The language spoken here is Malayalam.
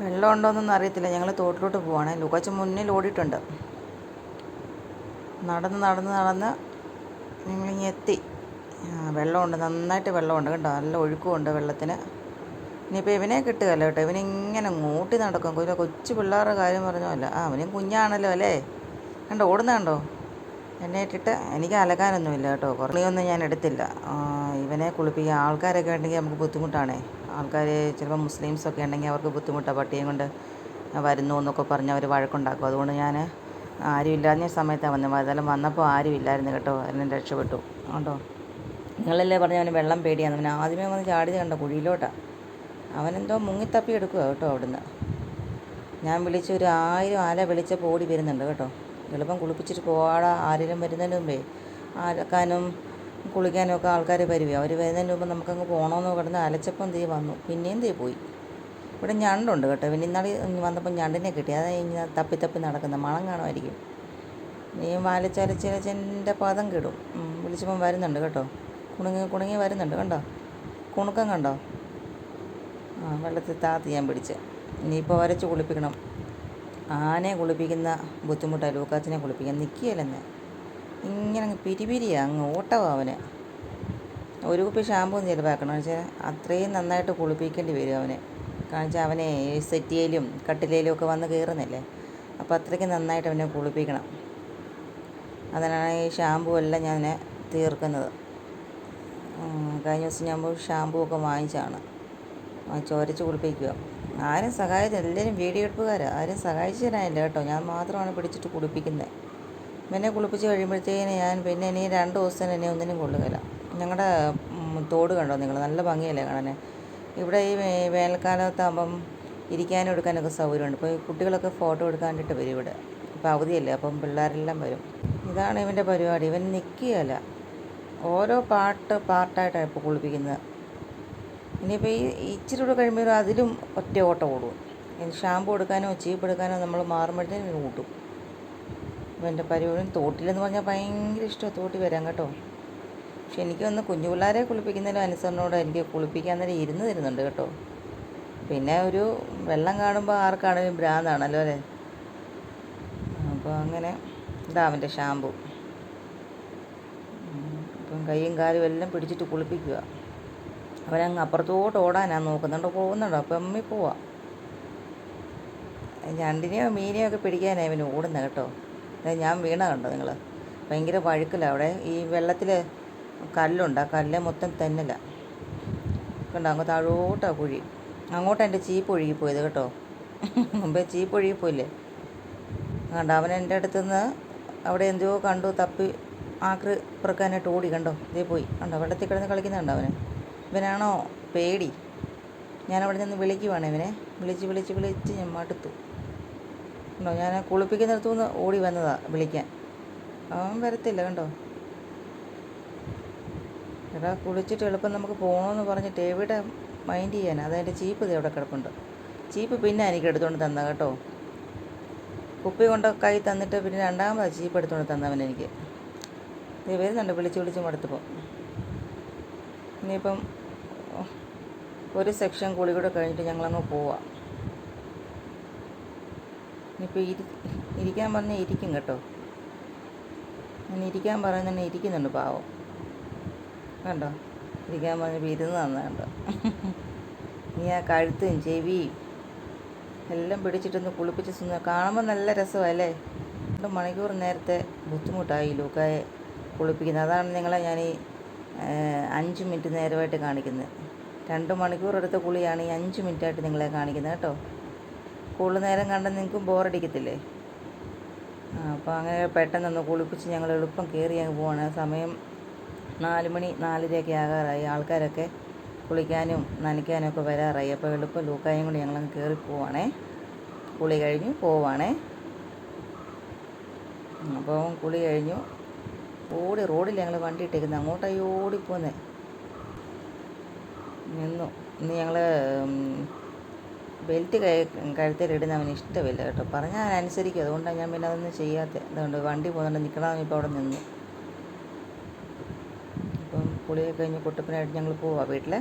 വെള്ളം ഉണ്ടോയെന്നൊന്നും അറിയത്തില്ല. ഞങ്ങൾ തോട്ടിലോട്ട് പോവാണ്. ലൂക്കാച്ചൻ മുന്നിൽ ഓടിയിട്ടുണ്ട്. നടന്ന് നടന്ന് നടന്ന് ഞങ്ങളിങ്ങ് എത്തി. വെള്ളമുണ്ട്. നന്നായിട്ട് വെള്ളമുണ്ട് കേട്ടോ നല്ല ഒഴുക്കുമുണ്ട് വെള്ളത്തിന്. ഇനിയിപ്പോൾ ഇവനെ കിട്ടുകയല്ലോ കേട്ടോ? ഇവനിങ്ങനെ മൂട്ടി നടക്കും. കുഞ്ഞ കൊച്ചു പിള്ളേരുടെ കാര്യം പറഞ്ഞല്ല ആ അവനും കുഞ്ഞാണല്ലോ അല്ലേ? കണ്ടോ? ഓടുന്ന കണ്ടോ? എന്നെ ഇട്ടിട്ട് എനിക്ക് അലക്കാനൊന്നുമില്ല കേട്ടോ. ഒന്നും ഞാൻ എടുത്തില്ല. ഇവനെ കുളിപ്പിക്കാൻ ആൾക്കാരൊക്കെ ഉണ്ടെങ്കിൽ നമുക്ക് ബുദ്ധിമുട്ടാണേ. ആൾക്കാർ ചിലപ്പോൾ മുസ്ലിംസൊക്കെ ഉണ്ടെങ്കിൽ അവർക്ക് ബുദ്ധിമുട്ടാണ് പട്ടിയും കൊണ്ട് വരുന്നു എന്നൊക്കെ പറഞ്ഞ് അവർ വഴക്കുണ്ടാക്കും. അതുകൊണ്ട് ഞാൻ ആരും ഇല്ലാഞ്ഞ സമയത്താണ് വന്നത് അതെല്ലാം വന്നപ്പോൾ ആരും ഇല്ലായിരുന്നു കേട്ടോ. എന്നെ രക്ഷപ്പെട്ടു. കേട്ടോ നിങ്ങളല്ലേ പറഞ്ഞ അവന് വെള്ളം പേടിയാണ്. അവൻ ആദ്യമേ വന്ന് ചാടി കണ്ട? കുഴിയിലോട്ടാണ് അവനെന്തോ മുങ്ങിത്തപ്പി എടുക്കുക കേട്ടോ അവിടുന്ന്. ഞാൻ വിളിച്ച് ഒരു ആയിരം ആല വിളിച്ച പോടി വരുന്നുണ്ട് കേട്ടോ. എളുപ്പം കുളിപ്പിച്ചിട്ട് പോവാടാ. ആരെങ്കിലും വരുന്നതിന് മുമ്പേ. അലക്കാനും കുളിക്കാനും ഒക്കെ ആൾക്കാർ വരുവേ. അവർ വരുന്നതിന് മുമ്പ് നമുക്കങ്ങ് പോകണമെന്ന് കിടന്ന് അലച്ചപ്പം തീ വന്നു. പിന്നെയും തീ പോയി. ഇവിടെ ഞണ്ടുണ്ട് കേട്ടോ. പിന്നെ ഇന്നാളി വന്നപ്പോൾ ഞണ്ടിനെ കിട്ടി. അതാ ഇങ്ങനെ തപ്പി തപ്പി നടക്കുന്നത് മണം കാണുമായിരിക്കും. നീ വാലിച്ചലച്ചലച്ചെന്റെ പദം കിടും. വിളിച്ചപ്പം വരുന്നുണ്ട് കേട്ടോ. കുണുങ്ങി കുണുങ്ങി വരുന്നുണ്ട് കണ്ടോ? കുണുക്കം കണ്ടോ? ആ വെള്ളത്തിൽ താത്തി ഞാൻ പിടിച്ച്. ഇനിയിപ്പോൾ വരച്ച് കുളിപ്പിക്കണം. ആനയെ കുളിപ്പിക്കുന്ന ബുദ്ധിമുട്ടാണ് ലൂക്കാച്ചിനെ കുളിപ്പിക്കാൻ നിൽക്കുകയല്ലെന്ന് ഇങ്ങനെ അങ്ങ് പിരിപിരിയാണ് അങ്ങ് ഓട്ടമാണ് അവന്. ഒരു കുപ്പി ഷാമ്പൂ ചിലപ്പോൾ ആക്കണം. വെച്ചാൽ അത്രയും നന്നായിട്ട് കുളിപ്പിക്കേണ്ടി വരും അവനെ. കാണിച്ചാൽ അവനെ സെറ്റിയയിലും കട്ടിലയിലും ഒക്കെ വന്ന് കയറുന്നില്ലേ അപ്പോൾ അത്രയ്ക്ക് നന്നായിട്ട് അവനെ കുളിപ്പിക്കണം. അതിനാണ് ഈ ഷാമ്പൂ എല്ലാം ഞാൻ തീർക്കുന്നത്. കഴിഞ്ഞ ദിവസം ഞാൻ ഷാമ്പൂ ഒക്കെ വാങ്ങിച്ചാണ് ചോരച്ച് കുളിപ്പിക്കുക ആരും സഹായിച്ച എല്ലാവരും വീഡിയോ എടുപ്പുകാരാണ് ആരും സഹായിച്ചു തരാനില്ല കേട്ടോ. ഞാൻ മാത്രമാണ് പിടിച്ചിട്ട് കുളിപ്പിക്കുന്നത് എന്നെ കുളിപ്പിച്ച് കഴിയുമ്പോഴത്തേന് ഞാൻ പിന്നെ ഇനി രണ്ട് ദിവസത്തിന് എന്നെ ഒന്നിനും കൊള്ളുകയില്ല. ഞങ്ങളുടെ തോട് കണ്ടോ നിങ്ങൾ നല്ല ഭംഗിയല്ലേ കാണാൻ ഇവിടെ ഈ വേനൽക്കാലത്താകുമ്പം ഇരിക്കാനും എടുക്കാനൊക്കെ സൗകര്യമുണ്ട്. ഇപ്പോൾ കുട്ടികളൊക്കെ ഫോട്ടോ എടുക്കാൻ വേണ്ടിയിട്ട് വരും ഇവിടെ. ഇപ്പോൾ അവധിയല്ലേ അപ്പം പിള്ളേരെല്ലാം വരും. ഇതാണ് ഇവന്റെ പരിപാടി. ഇവൻ നിൽക്കുകയല്ല ഓരോ പാട്ട് പാട്ടായിട്ടാണ് ഇപ്പോൾ കുളിപ്പിക്കുന്നത്. ഇനിയിപ്പോൾ ഈ ഇച്ചിരി കൂടെ കഴിയുമ്പോൾ അതിലും ഒറ്റ ഓട്ടം ഓടും. ഷാമ്പു എടുക്കാനോ ചീപ്പ് എടുക്കാനോ നമ്മൾ മാറുമ്പോഴത്തേനും ഇത് കൂട്ടും അപ്പോൾ എന്റെ പരിപാടി തോട്ടിലെന്ന് പറഞ്ഞാൽ ഭയങ്കര ഇഷ്ടമാണ് തോട്ടിൽ വരാൻ കേട്ടോ. പക്ഷെ എനിക്കൊന്ന് കുഞ്ഞു പിള്ളേരെ കുളിപ്പിക്കുന്നതിലും അനുസരണോട് എനിക്ക് കുളിപ്പിക്കാൻ നേരം ഇരുന്ന് തരുന്നുണ്ട് കേട്ടോ. പിന്നെ ഒരു വെള്ളം കാണുമ്പോൾ ആർക്കാണെങ്കിലും ഭ്രാന്താണല്ലോ അല്ലേ? അപ്പോൾ അങ്ങനെ ഇതാ അവന്റെ ഷാമ്പു. ഇപ്പം കൈയും കാലും എല്ലാം പിടിച്ചിട്ട് കുളിപ്പിക്കുക. അവനങ്ങ് അപ്പുറത്തോട്ട് ഓടാനാണ് നോക്കുന്നുണ്ടോ. പോകുന്നുണ്ടോ. അപ്പം അമ്മി പോവാം. ഞണ്ടിനെയോ മീനെയോ ഒക്കെ പിടിക്കാനാണ് ഇവന് ഓടുന്നത് കേട്ടോ. ഞാൻ വീണ കണ്ടോ നിങ്ങൾ ഭയങ്കര വഴുക്കില്ല അവിടെ. ഈ വെള്ളത്തിൽ കല്ലുണ്ട് ആ കല്ല് മൊത്തം തന്നില്ല കണ്ടോ അങ്ങ് താഴോട്ടാ കുഴി. അങ്ങോട്ടാണ് എന്റെ ചീപ്പ് ഒഴുകിപ്പോയത് കേട്ടോ. മുമ്പേ ചീപ്പ് ഒഴുകിപ്പോയില്ലേ കണ്ടോ അവൻ എന്റെ അടുത്തുനിന്ന് അവിടെ എന്തോ കണ്ടു തപ്പി ആക്രി പെറുക്കാനായിട്ട് ഓടി. കണ്ടോ ഇതേ പോയി. കണ്ടോ വെള്ളത്തിൽ കിടന്ന് കളിക്കുന്നുണ്ടോ അവന്? ഇവനാണോ പേടി? ഞാൻ അവിടെ നിന്ന് വിളിക്കുവാണ് ഇവനെ. വിളിച്ച് വിളിച്ച് വിളിച്ച് ഞാൻ മടുത്തു. കണ്ടോ? ഞാൻ കുളിപ്പിക്കുന്നിടത്തു നിന്ന് ഓടി വന്നതാണ് വിളിക്കാൻ. അവൻ വരത്തില്ല കണ്ടോ? എടാ കുളിച്ചിട്ട് എളുപ്പം നമുക്ക് പോകണമെന്ന് പറഞ്ഞിട്ട് എവിടെ മൈൻഡ് ചെയ്യാൻ അതെന്റെ ചീപ്പ് ഇത് അവിടെ കിടപ്പുണ്ട്. ചീപ്പ് പിന്നെ എനിക്ക് എടുത്തുകൊണ്ട് തന്ന കേട്ടോ. കുപ്പി കൊണ്ട് കൈ തന്നിട്ട് പിന്നെ രണ്ടാമത് ചീപ്പ് എടുത്തുകൊണ്ട് തന്നവൻ എനിക്ക്. ഇത് വരുന്നുണ്ട് വിളിച്ച് വിളിച്ച് മടുത്തപ്പോൾ ഇനിയിപ്പം ഒരു സെക്ഷൻ കുളി കൂടെ കഴിഞ്ഞിട്ട് ഞങ്ങളങ്ങ് പോവാം. ഇനിയിപ്പോൾ ഇരി ഇരിക്കാൻ പറഞ്ഞാൽ ഇരിക്കും കേട്ടോ. ഞാൻ ഇരിക്കാൻ പറയുന്നതന്നെ ഇരിക്കുന്നുണ്ട് പാവം. കണ്ടോ? ഇരിക്കാൻ പറഞ്ഞപ്പോൾ ഇരുന്ന് കണ്ടോ? നീ ആ കഴുത്തും ചെവിയും എല്ലാം പിടിച്ചിട്ടൊന്ന് കുളിപ്പിച്ച് സുന്ദ കാണുമ്പോൾ നല്ല രസമല്ലേ രണ്ട് മണിക്കൂർ നേരത്തെ ബുദ്ധിമുട്ടായി ലൂക്കായെ കുളിപ്പിക്കുന്നത്. അതാണ് നിങ്ങളെ ഞാൻ ഈ അഞ്ച് മിനിറ്റ് നേരമായിട്ട് കാണിക്കുന്നത്. രണ്ട് മണിക്കൂർ എടുത്ത കുളിയാണ് ഈ അഞ്ച് മിനിറ്റായിട്ട് നിങ്ങളെ കാണിക്കുന്നത് കേട്ടോ. കൂടുതൽ നേരം കണ്ടാൽ നിങ്ങൾക്കും ബോറടിക്കത്തില്ലേ? അപ്പോൾ അങ്ങനെ പെട്ടെന്നൊന്ന് കുളിപ്പിച്ച് ഞങ്ങൾ എളുപ്പം കയറി അങ്ങ് പോവാണ്. സമയം നാല് മണി നാലരയൊക്കെ ആകാറായി. ആൾക്കാരൊക്കെ കുളിക്കാനും നനയ്ക്കാനും ഒക്കെ വരാറായി. അപ്പോൾ എളുപ്പം ലൂക്കായും ഞങ്ങൾ ഞങ്ങളങ്ങ് കയറി പോവാണേ. കുളി കഴിഞ്ഞു പോവാണേ. അപ്പോൾ കുളി കഴിഞ്ഞു. ഓടി റോഡിൽ ഞങ്ങൾ വണ്ടി ഇട്ടേക്കുന്നത് അങ്ങോട്ടായി ഓടിപ്പോന്നേ. നിന്നു. ഇന്ന് ഞങ്ങൾ ബെൽറ്റ് കൈ കഴുത്തിലിടുന്ന ഇഷ്ടമില്ല കേട്ടോ. പറഞ്ഞാൽ അവൻ അനുസരിക്കും. അതുകൊണ്ടാണ് ഞാൻ പിന്നെ അതൊന്നും ചെയ്യാത്തത് അതുകൊണ്ട് വണ്ടി പോകുന്നുണ്ട് നിൽക്കണമെന്ന് ഇപ്പോൾ അവിടെ നിന്നു. ഇപ്പം കുളിയൊക്കെ കഴിഞ്ഞ് കുട്ടപ്പനായിട്ട് ഞങ്ങൾ പോവാം വീട്ടിലെ.